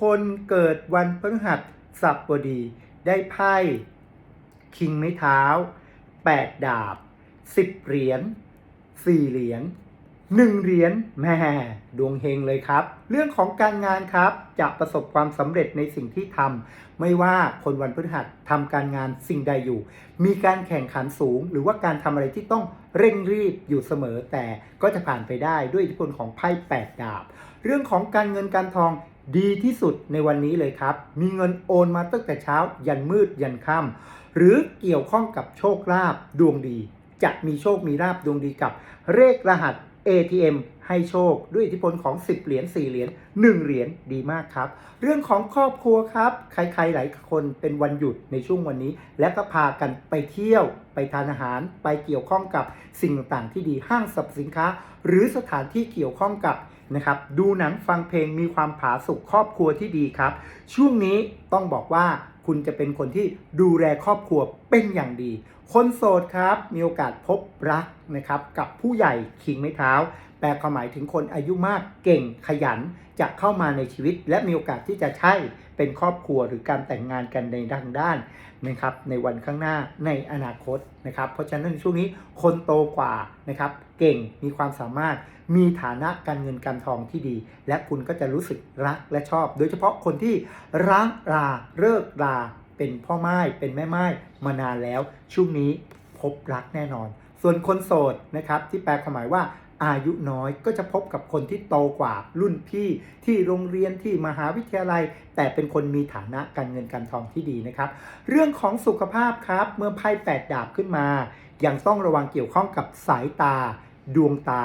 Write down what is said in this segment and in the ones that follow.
คนเกิดวันพฤหัสบดี ได้ไพ่ คิงไม้เท้า 8 ดาบ 10 เหรียญ 4 เหรียญ 1 เหรียญแม่ดวงเฮงเลยครับ เรื่องของการงานครับ จะประสบความสำเร็จในสิ่งที่ทำไม่ว่าคนวันพฤหัสทำการงานสิ่งใดอยู่ มีการแข่งขันสูง หรือว่าการทำอะไรที่ต้องเร่งรีบอยู่เสมอแต่ก็จะผ่านไปได้ด้วยอิทธิพลของไพ่8ดาบ เรื่องของการเงินการทอง ดีที่สุดในวันนี้เลยครับ มีเงินโอนมาตั้งแต่เช้า ยันมืดยันค่ำหรือเกี่ยวข้องกับโชคลาภดวงดี จะมีโชคมีลาภดวงดีกับเลขรหัส ATM ให้โชคด้วยอิทธิพลของ 10 เหรียญ 4 เหรียญ 1 เหรียญดีมากครับ เรื่องของครอบครัวครับ ใครๆหลายคนเป็นวันหยุดในช่วงวันนี้ และก็พากันไปเที่ยว ไปทานอาหาร ไปเกี่ยวข้องกับสิ่งต่างๆที่ดีห้างสรรพสินค้า หรือสถานที่เกี่ยวข้องกับนะครับดูหนังฟังเพลงมีความผาสุกครอบครัวที่ดีครับ ช่วงนี้ต้องบอกว่า คุณจะเป็นคนที่ดูแลครอบครัวเป็นอย่างดี คนโสดครับ มีโอกาสพบรักนะครับ กับผู้ใหญ่คิงไม้เท้า ลความหมายถึงคนอายุมากเก่งขยันจะเข้ามาในชีวิต และมีโอกาสที่จะใช่เป็นครอบครัวหรือการแต่งงานกันในทางด้านนะครับในวันข้างหน้าในอนาคตนะครับเพราะฉะนั้นช่วงนี้คนโตกว่านะครับเก่งมีความสามารถมีฐานะการเงินการทองที่ดี และคุณก็จะรู้สึกรักและชอบ โดยเฉพาะคนที่รักราเลิกราเป็นพ่อไม้เป็นแม่ไม้มานานแล้ว ช่วงนี้พบรักแน่นอน ส่วนคนโสดนะครับที่แปลความหมายว่า อายุน้อยก็จะพบกับคนที่โตกว่ารุ่นพี่ที่โรงเรียนที่มหาวิทยาลัย แต่เป็นคนมีฐานะการเงินการทองที่ดีนะครับ เรื่องของสุขภาพครับเมื่อไพ่แปดดาบขึ้นมา ยังต้องระวังเกี่ยวข้องกับสายตา ดวงตา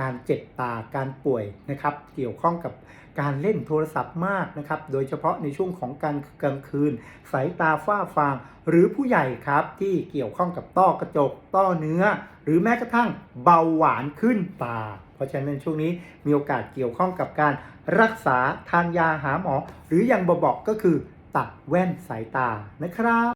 การเจ็บตาการป่วยนะครับเกี่ยวข้องกับการเล่นโทรศัพท์มากนะครับโดยเฉพาะในช่วงของการกลางคืน สายตาฝ้าฟาง หรือผู้ใหญ่ครับที่เกี่ยวข้องกับต้อกระจก ต้อเนื้อ หรือแม้กระทั่งเบาหวานขึ้นตา เพราะฉะนั้นช่วงนี้มีโอกาสเกี่ยวข้องกับการรักษาทานยาหาหมอ หรืออย่างบอกก็คือตัดแว่นสายตานะครับ